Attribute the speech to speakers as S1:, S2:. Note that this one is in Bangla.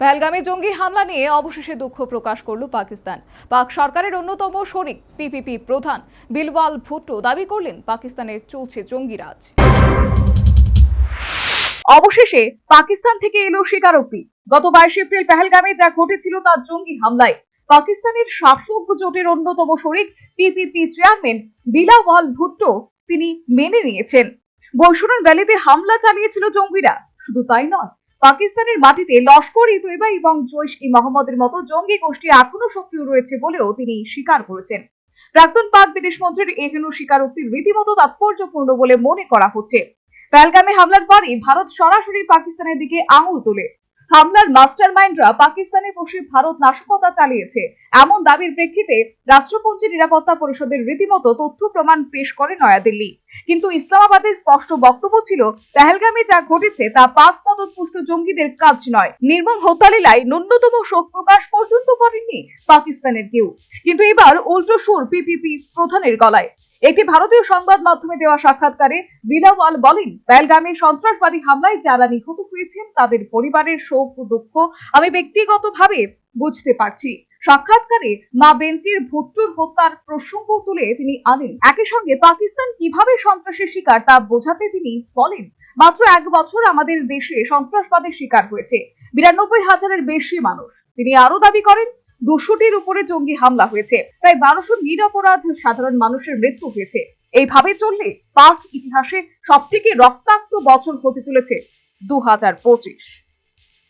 S1: পেহেলগামে জঙ্গি হামলা নিয়ে অবশেষে দুঃখ প্রকাশ করল পাকিস্তান। পাক সরকারের অন্যতম শরিক পিপিপি প্রধান বিলওয়াল ভুট্টো দাবি করলেন পাকিস্তানের চলছে জঙ্গিরাজ
S2: অবশেষে পাকিস্তান থেকে এলো স্বীকারোক্তি। গত বাইশ এপ্রিল পেহেলগামে যা ঘটেছিল তা জঙ্গি হামলায়। পাকিস্তানের শাসক জোটের অন্যতম শরিক পিপিপি চেয়ারম্যান বিলাওয়াল ভুট্টো তিনি মেনে নিয়েছেন। বৈশুরন ভ্যালিতে হামলা চালিয়েছিল জঙ্গিরা। শুধু তাই নয় পাকিস্তানের মাটিতে লস্কর ই তৈবা এবং জৈশ ই মোহাম্মদের মতো জঙ্গি গোষ্ঠী এখনও সক্রিয় রয়েছে বলেও তিনি স্বীকার করেছেন। প্রাক্তন পাক বিদেশ মন্ত্রীর এহেন স্বীকারোক্তি রীতিমতো তাৎপর্যপূর্ণ বলে মনে করা হচ্ছে। প্যালগামে হামলার পরই ভারত সরাসরি পাকিস্তানের দিকে আঙুল তোলে। হামলার মাস্টার মাইন্ডরা পাকিস্তানে বসে ভারত নাশকতা চালিয়েছে। এমন দাবির প্রেক্ষিতে রাষ্ট্রপঞ্চী নিরাপত্তা পরিষদের রীতিমতো তথ্য প্রমাণ পেশ করে নয়াদিল্লি। কিন্তু ইসলামাবাদের স্পষ্ট বক্তব্য ছিল, পেহেলগামে যা ঘটেছে তা পাক মদতপুষ্ট জঙ্গিদের কাজ নয়। নির্মম হত্যালীলায় ন্যূনতম শোক প্রকাশ পর্যন্ত করেননি পাকিস্তানের কেউ। কিন্তু এবার উল্টো সুর পিপিপি প্রধানের গলায়। একটি ভারতীয় সংবাদ মাধ্যমে দেওয়া সাক্ষাৎকারে বিলাওয়াল বলেন, পেহেলগামে সন্ত্রাসবাদী হামলায় যারা নিহত হয়েছেন তাদের পরিবারের শোক ও দুঃখ আমি ব্যক্তিগতভাবে বুঝতে পারছি। সাক্ষাৎকারে মা বেঞ্চির ভুট্টোর হত্যার প্রসঙ্গ তুলে তিনি আনেন। একই সঙ্গে পাকিস্তান কীভাবে সন্ত্রাসের শিকার তা বোঝাতে তিনি বলেন, মাত্র এক বছর আমাদের দেশে সন্ত্রাসবাদের শিকার হয়েছে। বিরানব্বই হাজারের বেশি মানুষ। তিনি আরও দাবি করেন, দুশোটির উপরে জঙ্গি হামলা হয়েছে। প্রায় বারোশো নিরপরাধ সাধারণ মানুষের মৃত্যু হয়েছে। এইভাবে চললে পাক ইতিহাসে সব থেকে রক্তাক্ত বছর হতে চলেছে দু হাজার পঁচিশ।